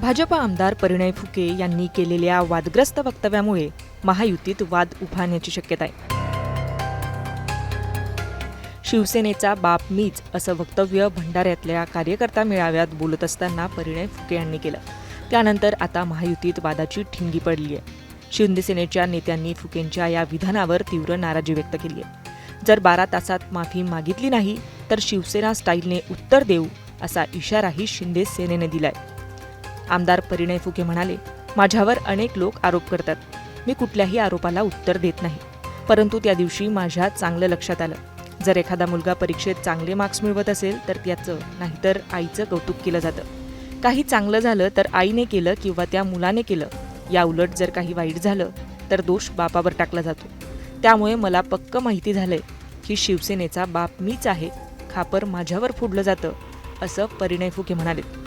भाजपा आमदार परिणय फुके यांनी केलेल्या वादग्रस्त वक्तव्यामुळे महायुतीत वाद उभारण्याची शक्यता आहे. शिवसेनेचा बाप मीच असं वक्तव्य भंडाऱ्यातल्या कार्यकर्ता मेळाव्यात बोलत असताना परिणय फुके यांनी केलं. त्यानंतर आता महायुतीत वादाची ठिंगी पडली आहे. शिंदेसेनेच्या नेत्यांनी फुकेंच्या या विधानावर तीव्र नाराजी व्यक्त केली आहे. जर बारा तासात माफी मागितली नाही तर शिवसेना स्टाईलने उत्तर देऊ असा इशाराही शिंदे सेनेने दिलाय. आमदार परिणय फुके म्हणाले माझ्यावर अनेक लोक आरोप करतात. मी कुठल्याही आरोपाला उत्तर देत नाही. परंतु त्या दिवशी माझ्या चांगलं लक्षात आलं. जर एखादा मुलगा परीक्षेत चांगले मार्क्स मिळवत असेल तर त्याचं नाहीतर आईचं कौतुक केलं जातं. काही चांगलं झालं तर आईने केलं किंवा त्या मुलाने केलं. या उलट जर काही वाईट झालं तर दोष बापावर टाकला जातो. त्यामुळे मला पक्क माहिती झालंय की शिवसेनेचा बाप मीच आहे. खापर माझ्यावर फोडलं जातं असं परिणय फुके म्हणाले.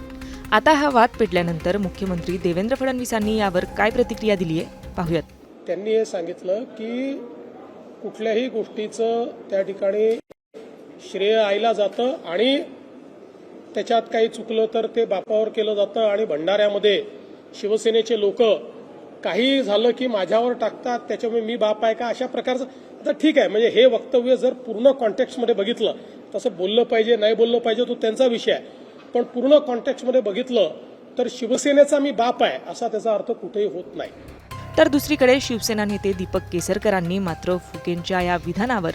आता हा वाद पेटल्यानंतर मुख्यमंत्री देवेंद्र फडणवीसांनी यावर काय प्रतिक्रिया दिली आहे पाहूयात. त्यांनी हे सांगितलं की कुठल्याही गोष्टीचं त्या ठिकाणी श्रेय आईला जातं आणि त्याच्यात काही चुकलं तर ते बापावर केलं जातं आणि भंडाऱ्यामध्ये शिवसेनेचे लोक काही झालं की माझ्यावर टाकतात त्याच्यामुळे मी बाप आहे का? अशा प्रकारचं. आता ठीक आहे म्हणजे हे वक्तव्य जर पूर्ण कॉन्टेक्स्टमध्ये बघितलं तसं बोललं पाहिजे नाही बोललं पाहिजे तो त्यांचा विषय आहे. पण पूर्ण कॉन्टेक्स्टमध्ये बघितलं तर शिवसेनेचा मी बाप आहे असा त्याचा अर्थ कुठेही होत नाही. तर दुसरीकडे शिवसेना नेते दीपक केसरकरांनी मात्र फुकेंच्या या विधानावर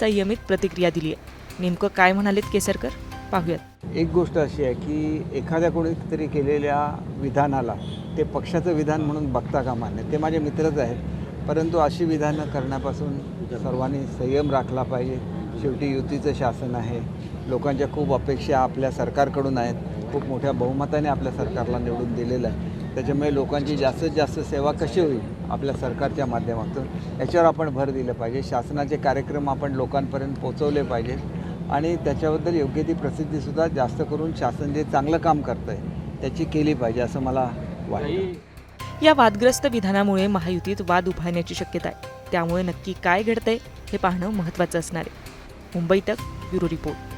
संयमित प्रतिक्रिया दिली आहे. नेमकं काय म्हणालेत केसरकर? पाहूयात. एक गोष्ट अशी आहे की एखाद्या कोणीतरी केलेल्या विधानाला ते पक्षाचं विधान म्हणून बघता कामा नये ते माझे मित्रच आहेत. परंतु अशी विधानं करण्यापासून सर्वांनी संयम राखला पाहिजे. शेवटी युतीचं शासन आहे. लोकांच्या खूप अपेक्षा आपल्या सरकारकडून आहेत. खूप मोठ्या बहुमताने आपल्या सरकारला निवडून दिलेलं आहे. त्याच्यामुळे लोकांची जास्तीत जास्त सेवा कशी होईल आपल्या सरकारच्या माध्यमातून याच्यावर आपण भर दिलं पाहिजे. शासनाचे कार्यक्रम आपण लोकांपर्यंत पोचवले पाहिजेत. आणि त्याच्याबद्दल योग्य ती प्रसिद्धीसुद्धा जास्त करून शासन जे चांगलं काम करतं आहे त्याची केली पाहिजे असं मला वाटतं. या वादग्रस्त विधानामुळे महायुतीत वाद उभारण्याची शक्यता आहे. त्यामुळे नक्की काय घडतंय हे पाहणं महत्त्वाचं असणार आहे. मुंबई तक ब्युरो रिपोर्ट.